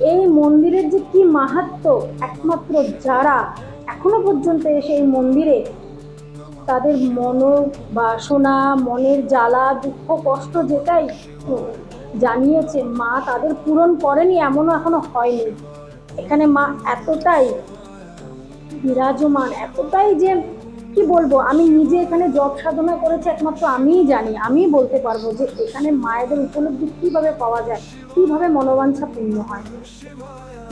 এই মন্দিরের যে কি মাহাত্ম, একমাত্র যারা এখনও পর্যন্ত এসে এই মন্দিরে তাদের মন বাসনা মনের জ্বালা, দুঃখ, কষ্ট যেটাই জানিয়েছে, মা তাদের পূরণ করেনি, এমনও এখনও হয়নি। এখানে মা এতটাই বিরাজমান, এতটাই যে কি বলব? আমি নিজে এখানে জব সাধনা করেছি, একমাত্র আমিই জানি। আমিই বলতে পারব যে এখানে মায়েদের উপলব্ধি কীভাবে পাওয়া যায়, কীভাবে মনোবাঞ্ছা পূর্ণ হয়।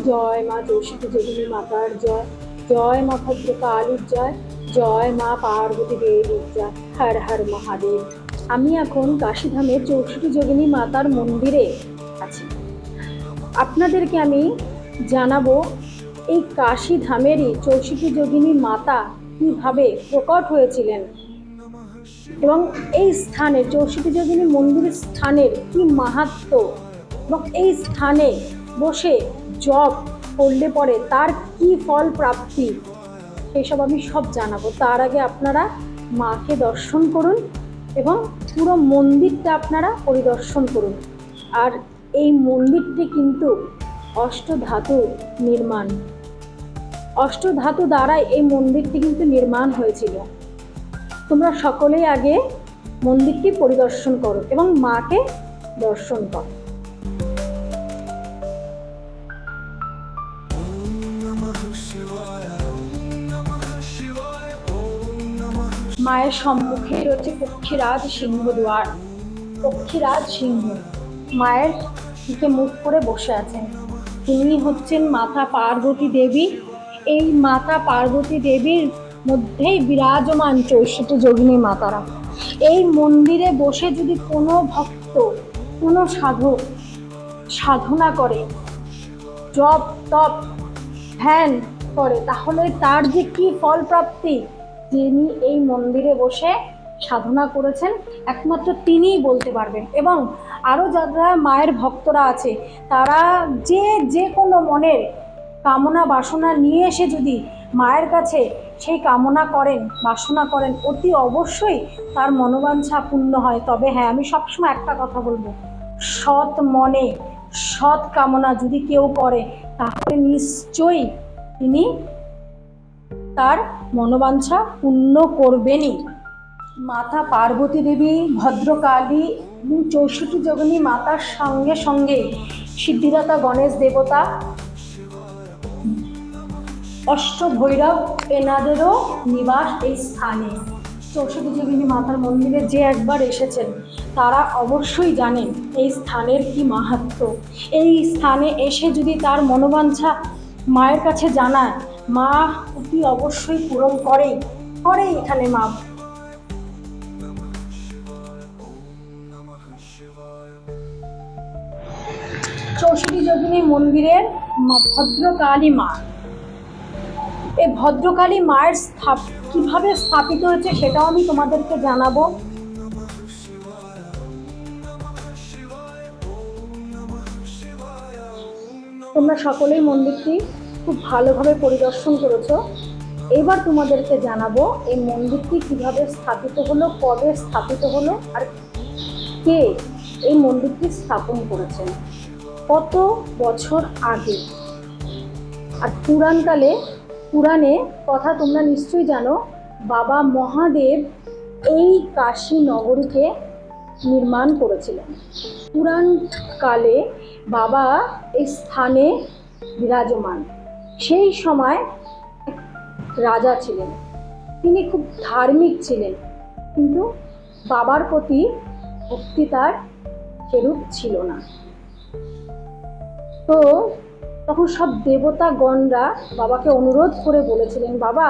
জয় মা চৌষট্টি যোগিনী মাতার জয় জয় মা ভদ্র কালীর জয় জয় মা পার্বতী দেবীর জয়। হর হর মহাদেব। আমি এখন কাশীধামের চৌষট্টি যোগিনী মাতার মন্দিরে আছি। আপনাদেরকে আমি জানাব, এই কাশী ধামেরই চৌষট্টি যোগিনী মাতা কীভাবে প্রকট হয়েছিলেন? এবং এই স্থানে চৌষট্টি যোগিনী মন্দিরের স্থানের কি মাহাত্ম? এবং এই স্থানে বসে জপ করলে পরে তার কি ফল প্রাপ্তি? সেসব আমি সব জানাব। তার আগে আপনারা মাকে দর্শন করুন এবং পুরো মন্দিরটা আপনারা পরিদর্শন করুন। আর এই মন্দিরটি কিন্তু অষ্টধাতু নির্মাণ। অষ্টধাতু দ্বারাই এই মন্দিরটি কিন্তু নির্মাণ হয়েছিল। তোমরা সকলেই আগে মন্দিরটি পরিদর্শন করো এবং মাকে দর্শন করো। মায়ের সম্মুখে রয়েছে পক্ষীরাজ সিংহদ্বার পক্ষীরাজ সিংহ। মায়ের দিকে মুখ করে বসে আছেন। তিনি হচ্ছেন মাতা পার্বতী দেবী। এই মাতা পার্বতী দেবীর মধ্যেই বিরাজমান চৈষট্টি যোগিনী মাতারা। এই মন্দিরে বসে যদি কোনো ভক্ত, কোনো সাধক সাধনা করে, জপ, তপ, ধ্যান করে, তাহলে তার যে কি ফল প্রাপ্তি যিনি এই মন্দিরে বসে সাধনা করেছেন, একমাত্র তিনিই বলতে পারবেন। এবং আরও যারা মায়ের ভক্তরা আছে, তারা যে যে কোনো মনের কামনা বাসনা নিয়ে এসে যদি মায়ের কাছে সেই কামনা করেন, বাসনা করেন, অতি অবশ্যই তার মনোবাঞ্ছা পূর্ণ হয়। তবে হ্যাঁ আমি সবসময় একটা কথা বলব। সৎ মনে, সৎ কামনা যদি কেউ করে, তাহলে নিশ্চয়ই তিনি তার মনোবাঞ্ছা পূর্ণ করবেনই। মাতা পার্বতী দেবী, ভদ্রকালী এবং চৌষট্টি যোগিনী মাতার সঙ্গে সঙ্গে সিদ্ধিদাতা গণেশ দেবতা অষ্টভৈরব এনাদেরও নিবাস এই স্থানে। চৌষট্টি যোগিনী মাতার মন্দিরে যে একবার এসেছেন, তারা অবশ্যই জানেন এই স্থানের কি মাহাত্ম। এই স্থানে এসে যদি তার মনোবাঞ্ছা মায়ের কাছে জানায়, মা অতি অবশ্যই পূরণ করেই করেই এখানে মা চৌষট্টি যোগিনী মন্দিরের ভদ্রকালী মা। এই ভদ্রকালী মায়ের স্থাপ, কীভাবে স্থাপিত হয়েছে সেটাও আমি তোমাদেরকে জানাব। তোমরা সকলেই মন্দিরটি খুব ভালোভাবে পরিদর্শন করেছ। এবার তোমাদেরকে জানাব এই মন্দিরটি কীভাবে স্থাপিত হলো, কবে স্থাপিত হলো, আর কে এই মন্দিরটি স্থাপন করেছেন। কত বছর আগে? আর পুরাণকালে পুরাণে কথা তোমরা নিশ্চয়ই জানো, বাবা মহাদেব এই কাশী নগরীকে নির্মাণ করেছিলেন। পুরাণকালে বাবা এই স্থানে বিরাজমান। সেই সময় রাজা ছিলেন। তিনি খুব ধার্মিক ছিলেন, কিন্তু বাবার প্রতি ভক্তি তার সেরূপ ছিল না। তো তখন সব দেবতাগণরা বাবাকে অনুরোধ করে বলেছিলেন, বাবা,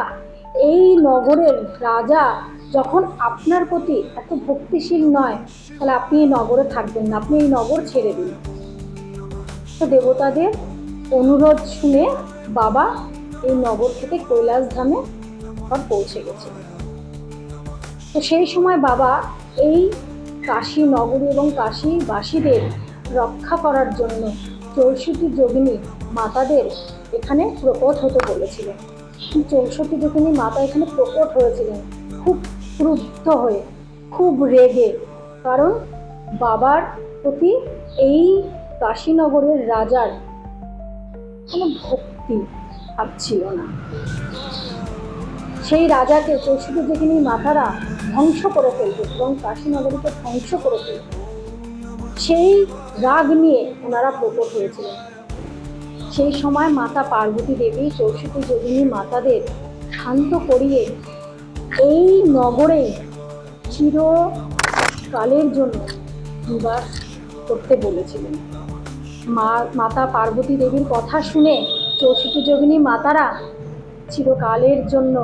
এই নগরের রাজা যখন আপনার প্রতি এত ভক্তিশীল নয়, তাহলে আপনি এই নগরে থাকবেন না, আপনি এই নগর ছেড়ে দিন। তো দেবতাদের অনুরোধ শুনে বাবা এই নগর থেকে কৈলাস ধামে আবার পৌঁছে গেছে। তো সেই সময় বাবা এই কাশী নগরী এবং কাশীবাসীদের রক্ষা করার জন্য চৌষট্টি যোগিনী মাতাদের এখানে প্রকট হতে বলেছিলেন চৌষট্টি যোগিনী মাতা এখানে প্রকট হয়েছিলেন, খুব ক্রুদ্ধ হয়ে, খুব রেগে। কারণ বাবার প্রতি এই কাশীনগরের রাজার কোনো ভক্তি ভাব ছিল না। সেই রাজাকে চৌষট্টি যোগিনী মাতারা ধ্বংস করে ফেলবে এবং কাশীনগরীকে ধ্বংস করে ফেলবে। সেই রাগ নিয়ে ওনারা প্রকট হয়েছিলেন। সেই সময় মাতা পার্বতী দেবী, চৌষট্টি যোগিনী মাতাদের শান্ত করিয়ে এই নগরে চিরকালের জন্য নিবাস করতে বলেছিলেন। মা, মাতা পার্বতী দেবীর কথা শুনে চৌষট্টি যোগিনী মাতারা চিরকালের জন্য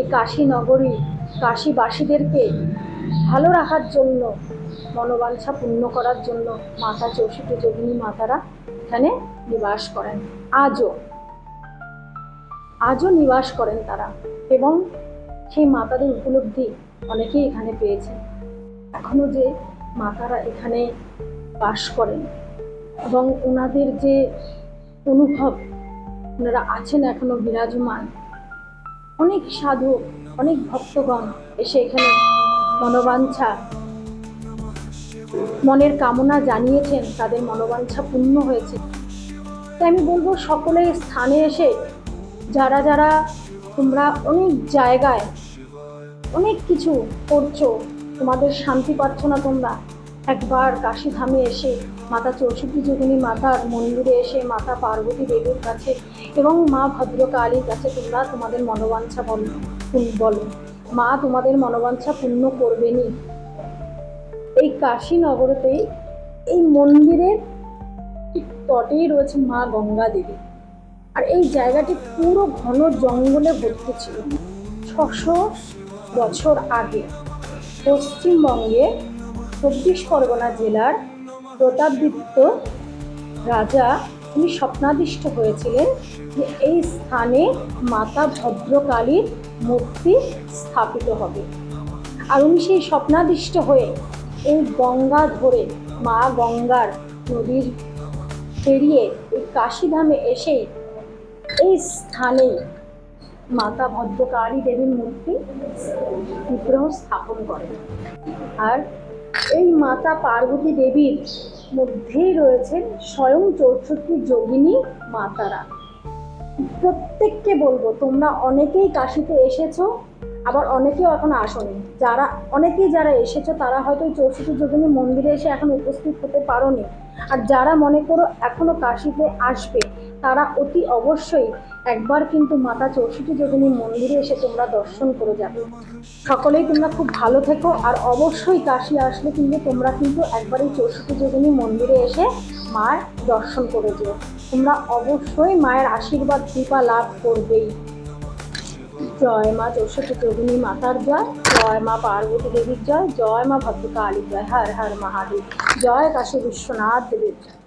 এই কাশী নগরী কাশীবাসীদেরকে ভালো রাখার জন্য, মনোবাঞ্ছা পূর্ণ করার জন্য মাতা চৌষট্টি যোগিনী মাতারা এখানে নিবাস করেন। আজও আজও নিবাস করেন তারা এবং সেই মাতাদের উপলব্ধি অনেকেই এখানে পেয়েছেন। এখনও যে মাতারা এখানে বাস করেন এবং ওনাদের যে অনুভব ওনারা আছেন এখনও বিরাজমান, অনেক সাধু, অনেক ভক্তগণ এসে এখানে মনোবাঞ্ছা। মনের কামনা জানিয়েছেন, তাদের মনোবাঞ্ছা পূর্ণ হয়েছে। তাই আমি বলব, সকলে স্থানে এসে, যারা যারা তোমরা অনেক জায়গায় অনেক কিছু করছ, তোমাদের শান্তি পাচ্ছ না তোমরা, একবার কাশীধামে এসে, মাতা চৌষট্টি যোগিনী মাতার মন্দিরে এসে, মাতা পার্বতী দেবীর কাছে এবং মা ভদ্রকালীর কাছে তোমরা তোমাদের মনোবাঞ্ছা বলো বলো মা তোমাদের মনোবাঞ্ছা পূর্ণ করবেনই। এই কাশীনগরতেই এই মন্দিরের ঠিক তটেই রয়েছে মা গঙ্গা দেবী। আর এই জায়গাটি পুরো ঘন জঙ্গলে ভর্তি ছিল। ছশো বছর আগে পশ্চিমবঙ্গে চব্বিশ পরগনা জেলার প্রতাপদিত্য রাজা তিনি স্বপ্নাদিষ্ট হয়েছিলেন যে এই স্থানে মাতা ভদ্রকালীর মূর্তি স্থাপিত হবে। আর উনি সেই স্বপ্নাদিষ্ট হয়ে এই গঙ্গা ধরে মা গঙ্গার নদীর পেরিয়ে এই কাশীধামে এসে এই স্থানে মাতা ভদ্রকালী দেবীর মূর্তি বিগ্রহ স্থাপন করেন। আর এই মাতা পার্বতী দেবীর মধ্যেই রয়েছেন স্বয়ং চৌষট্টি যোগিনী মাতারা। প্রত্যেককে বলব, তোমরা অনেকেই কাশিতে এসেছ, আবার অনেকেও এখন আসনি। যারা, অনেকেই যারা এসেছ, তারা হয়তো চৌষট্টি যোগিনী মন্দিরে এসে এখন উপস্থিত হতে পারোনি। আর যারা মনে করো এখনও কাশিতে আসবে, তারা অতি অবশ্যই একবার কিন্তু মাতা চৌষট্টি যোগিনী মন্দিরে এসে তোমরা দর্শন করে যাবে। সকলেই তোমরা খুব ভালো থেকো, আর অবশ্যই কাশি আসলে কিন্তু তোমরা কিন্তু একবার এই চৌষট্টি যোগিনী মন্দিরে এসে মায়ের দর্শন করে যেও তোমরা অবশ্যই মায়ের আশীর্বাদ, কৃপা লাভ করবেই। জয় মা চৌষট্টি যোগিনী মাতার জয় জয় মা পার্বতী দেবীর জয় জয় মা ভদ্রকালী জয়, হর হর মহাদেব। জয় কাশী বিশ্বনাথ দেবীর জয়।